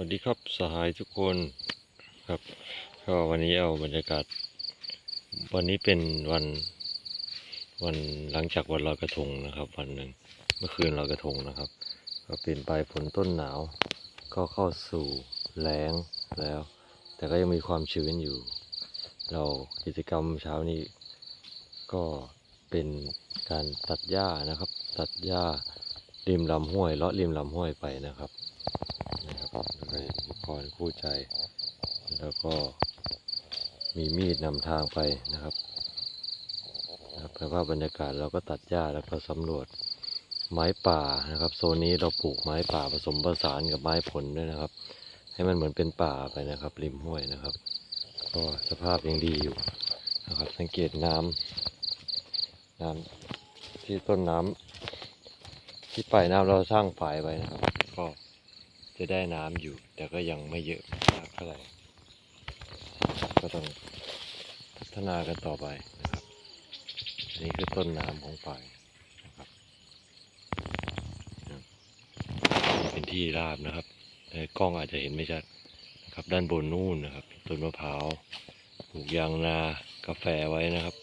วัสดีครับสหายทุกคนครับก็วันนี้เอาบรรยากาศ วันนี้เป็นวันวันหลังจากวันลอยกระทงนะครับ วันหนึ่งเมื่อคืนลอยกระทงนะครับ ก็เป็นปลายฝนต้นหนาว ก็เข้าสู่แล้งแล้ว แต่ก็ยังมีความชื้นอยู่ เรากิจกรรมเช้านี้ ก็เป็นการตัดหญ้านะครับ ตัดหญ้าริมลำห้วยเลาะริมลำห้วยไปนะครับ กรคู่ใจ แล้วก็มีมีดนำทางไปนะครับนะครับแล้วก็บรรยากาศเราก็ตัดหญ้าแล้วก็สำรวจไม้ป่านะครับ โซนนี้เราปลูกไม้ป่าผสมผสานกับไม้ผลด้วยนะครับ ให้มันเหมือนเป็นป่าไปนะครับ ริมห้วยนะครับ ก็สภาพยังดีอยู่นะครับ สังเกตน้ำน้ำที่ต้นน้ำที่ปลายน้ำเราสร้างฝายไว้นะครับ ก็ จะได้น้ำอยู่ แต่ก็ยังไม่เยอะมากเท่าไหร่ก็ต้องพัฒนากันต่อไปนะครับนนี้คือต้นน้ำของฝ่ายนะครับเป็นที่ราบนะครับกล้องอาจจะเห็นไม่ชัดนะครับ ด้านบนนู่นนะครับ ต้นมะพร้าวปลูกยางนากาแฟไว้นะครับ